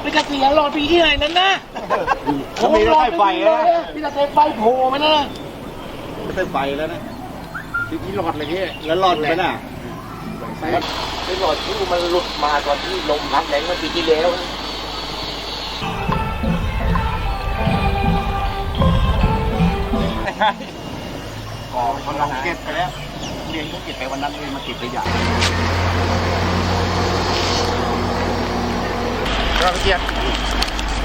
ไม่กระเสียหลอดปีที่ไหนนั้นนะเขามีรถไฟไฟแล้วนะพี่ตะเตไฟโผล่มานะไม่ใช่ไฟแล้วนะที่ที่หลอดเลยพี่แล้วหลอดเลยน่ะไอ้หลอดที่มันหลุดมาตอนที่ลมพัดแรงเมื่อปีที่แล้วกองเขาลองเก็บไปแล้วเรียนเขาเก็บไปวันนั้นเลยมาเก็บขยะ เราเกียร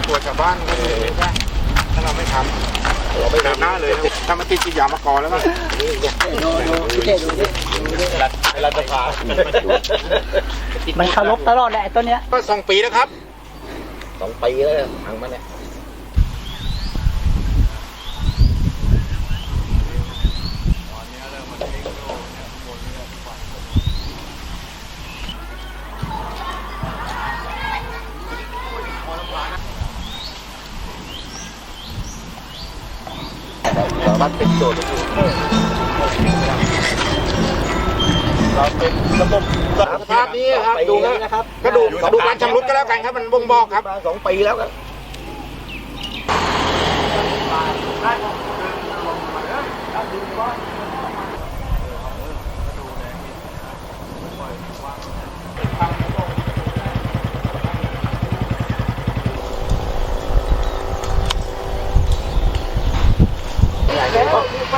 ตัวชาวบ้านก็เลยว่าถ้าเราไม่ทำเราไม่ทำหน้าเลยถ้ามาติดกิยามาก่อนแล้วก็ดูดูดูเด็ดูดิเวลาจะพามันเคารพตลอดแหละไอ้ต้นเนี้ยก็สองปีแล้วครับสองปีแล้วทางมันเนี่ย สามารถเป็นโจทย์เราเป็นระบบสภาพนี้ครับดูนะครับก็ดูดูการชำรุดก็แล้วกันครับมันบ่งบอกครับมาสองปีแล้วครับ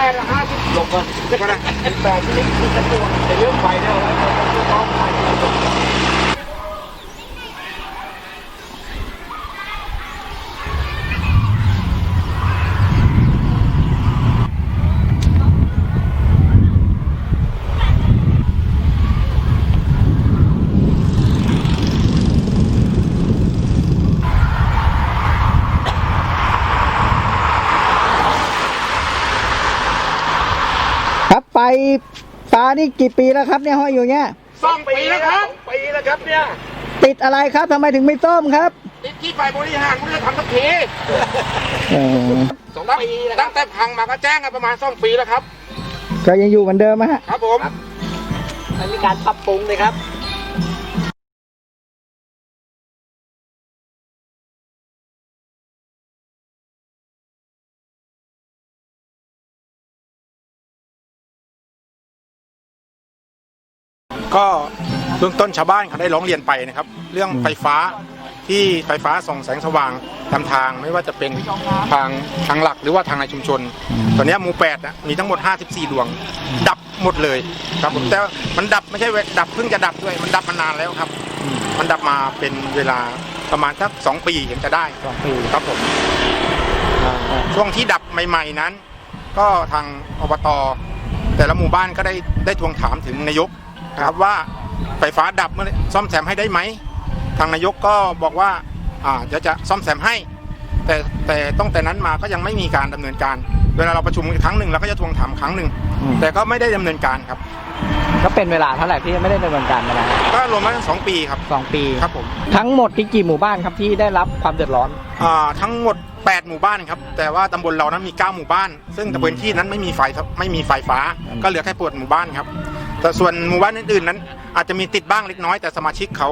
แปดห้าสิบลงก่อนเดี๋ยวก่อนนะแปดที่นี่คือจะตัวแต่เรื่องไฟเนี่ยเราต้องไฟ ครับ ไปปลานี่กี่ปีแล้วครับเนี่ยห้อยอยู่เนี้ยสองปีแล้วครับปีแล้วครับเนี่ย ติดอะไรครับทำไมถึงไม่ต้มครับติดที่ฝ่ายบริหารมันจะทำสักทีเออสองปีตั้งแต่พังมาก็แจ้งกันประมาณสองปีแล้วครับ ก็ยังอยู่เหมือนเดิมอะฮะครับผมมันมีการปรับปรุงเลยครับ ก็เบื้องต้นชาวบ้านเขาได้ร้องเรียนไปนะครับ เรื่องไฟฟ้าที่ไฟฟ้าส่องแสงสว่างตามทางไม่ว่าจะเป็นทางทางหลักหรือว่าทางในชุมชน ตอนนี้หมู่แปดนะมีทั้งหมด 54 ดวง ดับหมดเลยครับผมแต่มันดับไม่ใช่ดับเพิ่งจะดับด้วยมันดับมานานแล้วครับ มันดับมาเป็นเวลาประมาณสักสองปีเห็นจะได้สองปีครับผมช่วงที่ดับใหม่ๆนั้น ก็ทางอบต แต่ละหมู่บ้านก็ได้ได้ทวงถามถึงนายก นะครับว่าไฟฟ้าดับเมื่อซ่อมแซมให้ได้ไหมทางนายกก็บอกว่าอ่าเดี๋ยวจะซ่อมแซมให้ แต่แต่ต้องแต่นั้นมาก็ยังไม่มีการดำเนินการ เวลาเราประชุมกันครั้งหนึ่งเราก็จะทวงถามครั้งหนึ่งอืมแต่ก็ไม่ได้ดำเนินการครับ ก็เป็นเวลาเท่าไหร่ที่ไม่ได้ดำเนินการมาแล้วก็รวมแล้วสองปีครับสองปีครับผมทั้งหมดที่กี่หมู่บ้านครับที่ได้รับความเดือดร้อนอ่าทั้งหมด8 หมู่บ้านครับ แต่ว่าตำบลเรานั้นมี 9 หมู่บ้าน ซึ่งแต่พื้นที่นั้นไม่มีไฟไม่มีไฟฟ้าอืมก็เหลือแค่ปวดหมู่บ้านครับ แต่ส่วนหมู่บ้านอื่นๆนั้น อาจจะมีติดบ้างเล็กน้อยแต่สมาชิกเขา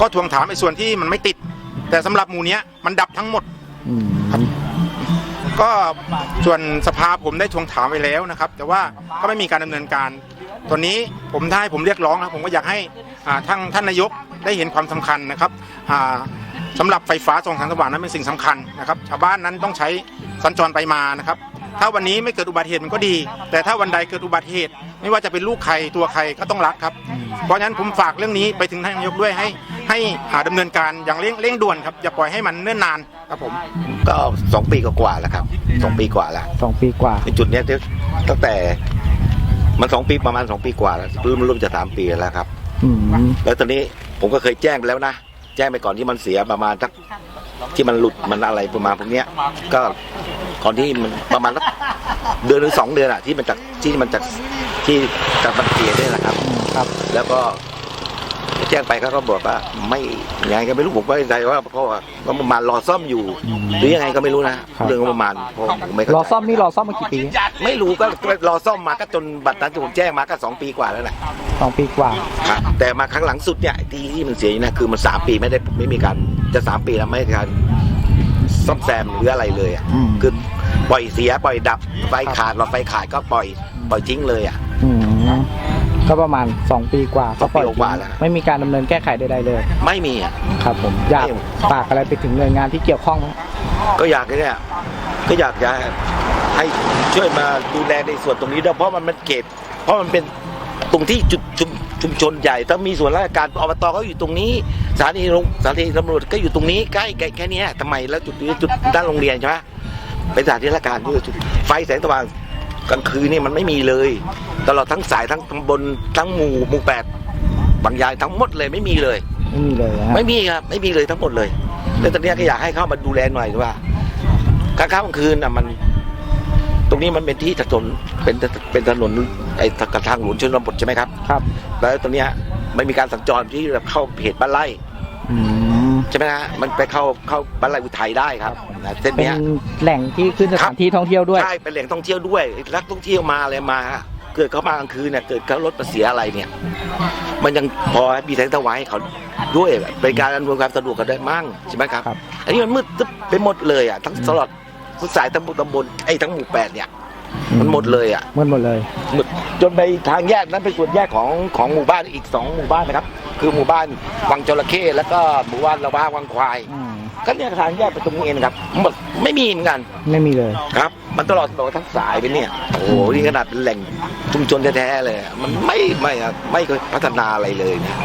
ก็ทวงถามไอ้ส่วนที่มันไม่ติด แต่สำหรับหมู่เนี้ยมันดับทั้งหมดก็ส่วนสภาผมได้ทวงถามไปแล้วนะครับ แต่ว่าก็ไม่มีการดำเนินการตัวนี้ผมได้ผมเรียกร้องนะผมก็อยากให้อ่าท่านท่านนายกได้เห็นความสำคัญนะครับอ่าสำหรับไฟฟ้าส่องแสงสว่างนั้นเป็นสิ่งสำคัญนะครับชาวบ้านนั้นต้องใช้สัญจรไปมานะครับ ถ้าวันนี้ไม่เกิดอุบัติเหตุมันก็ดี แต่ถ้าวันใดเกิดอุบัติเหตุ ไม่ว่าจะเป็นลูกใครตัวใครก็ต้องรักครับ เพราะฉะนั้นผมฝากเรื่องนี้ไปถึงท่านนายกด้วยให้ ให้หาดำเนินการอย่างเร่งเร่งด่วนครับอย่าปล่อยให้มันเนิ่นนานครับผม ก็สองปีกว่าๆแล้วครับสองปีกว่าแล้ว สองปีกว่า ในจุดเนี้ยตั้งแต่มันสองปีประมาณสองปีกว่าแล้วเริ่มเริ่มจะสามปีแล้วครับ อืม แล้วตอนนี้ผมก็เคยแจ้งไปแล้วนะ แจ้งไปก่อนที่มันเสียประมาณสัก ที่มันหลุดมันอะไรประมาณพวกเนี้ย ก็ก่อนที่มันประมาณสักเดือนหรือสองเดือนอะที่มันจากที่มันจากที่จากมันเสียเนี่ยนะครับ ครับ แล้วก็ แจ้งไปเขาก็บอกว่าไม่ยังไงก็ไม่รู้ผมก็ใจว่าเพราะว่าก็ประมาณรอซ่อมอยู่ หรือยังไงก็ไม่รู้นะเรื่องงบประมาณเพราะผมไม่เข้ารอใจซ่อมนี่รอซ่อมมากี่ปีไม่รู้ก็ก็รอซ่อมมาก็จนบัตรนั้นที่ผมแจ้งมาก็สองปีกว่าแล้วแหละสองปีกว่าครับแต่มาครั้งหลังสุดเนี่ยที่ที่มันเสียนี่นะคือมันสามปีไม่ได้ไม่มีการจะสามปีแล้วไม่ได้การซ่อมแซมหรืออะไรเลยอะอืมคือปล่อยเสียปล่อยดับไฟขาดหลอดไฟขาดก็ปล่อยปล่อยทิ้งเลยอะอืม ก็ประมาณสองปีกว่าสองปีปล่ยกว่าแล้ว ไม่มีการดำเนินแก้ไขใดๆเลยไม่มีอะ ครับผมอยากไม่ ฝากอะไรไปถึงหน่วยงานที่เกี่ยวข้องไหมก็อยากเนี่ยก็อยากจะให้ช่วยมาดูแลในส่วนตรงนี้ด้วยเพราะมันเป็นเขตเพราะมันเป็นตรงที่จุดชุมชุมชนใหญ่ต้องมีส่วนราชการอบตก็อยู่ตรงนี้สถานีโรงสถานีตำรวจก็อยู่ตรงนี้ใกล้ใกล้แค่เนี้ยทำไมแล้วจุดนี้จุดด้านโรงเรียนใช่ไหมเป็นสถานที่ราชการด้วยจุดไฟแสงสว่าง กลางคืนนี่มันไม่มีเลย ตลอดทั้งสายทั้งตำบลทั้งหมู่หมู่แปดบางยายทั้งหมดเลยไม่มีเลย ไม่มีเลยนะฮะไม่มีครับไม่มีเลยทั้งหมดเลยแล้วตอนเนี้ยก็อยากให้เข้ามาดูแลหน่อยว่ากลางค่ำกลางคืนน่ะมัน ตรงนี้มันเป็นที่ถนนเป็นเป็นถนนไอ้กระทางหลวงชนบทใช่ไหมครับ ครับ แล้วตรงเนี้ยไม่มีการสัญจรที่แบบเข้าเพจบ้านไร่ อืม ใช่ไหมฮะมันไปเข้าเข้าบ้านไร่อุทัยได้ครับนะเส้นเป็นเนี้ย แหล่งที่ขึ้นสถานที่ท่องเที่ยวด้วย ใช่เป็นแหล่งท่องเที่ยวด้วยนักท่องเที่ยวมาอะไรมาเกิดเขามากลางคืนเนี่ยเกิดเขารถมาเสียอะไรเนี่ย มันยังพอมีแสงสว่างให้เขาด้วยเป็นการอำนวยความสะดวกกันได้มั่งใช่ไหมครับ ครับ อันนี้มันมืดตึ๊บไปหมดเลยอะทั้งตลอดทุกสายทั้งหมดตำบลไอ้ทั้งหมู่แปดเนี่ย มันหมดเลยอะมืดหมดเลย หมดจนไปทางแยกนั้นเป็นส่วนแยกของของหมู่บ้านอีกสองหมู่บ้านนะครับ คือหมู่บ้านวังจระเข้แล้วก็หมู่บ้านละบ้าวังควาย อืมก็เนี่ยทางแยกไปตรงนี้เองนะครับหมดไม่มีเหมือนกันไม่มีเลยครับ มันตลอดตลอดทั้งสายไปเนี่ยโอ้โหนี่ขนาดเป็นแหล่งชุมชนแท้ๆเลยอะมันไม่ไม่อะไม่เคยพัฒนาอะไรเลยเนี่ย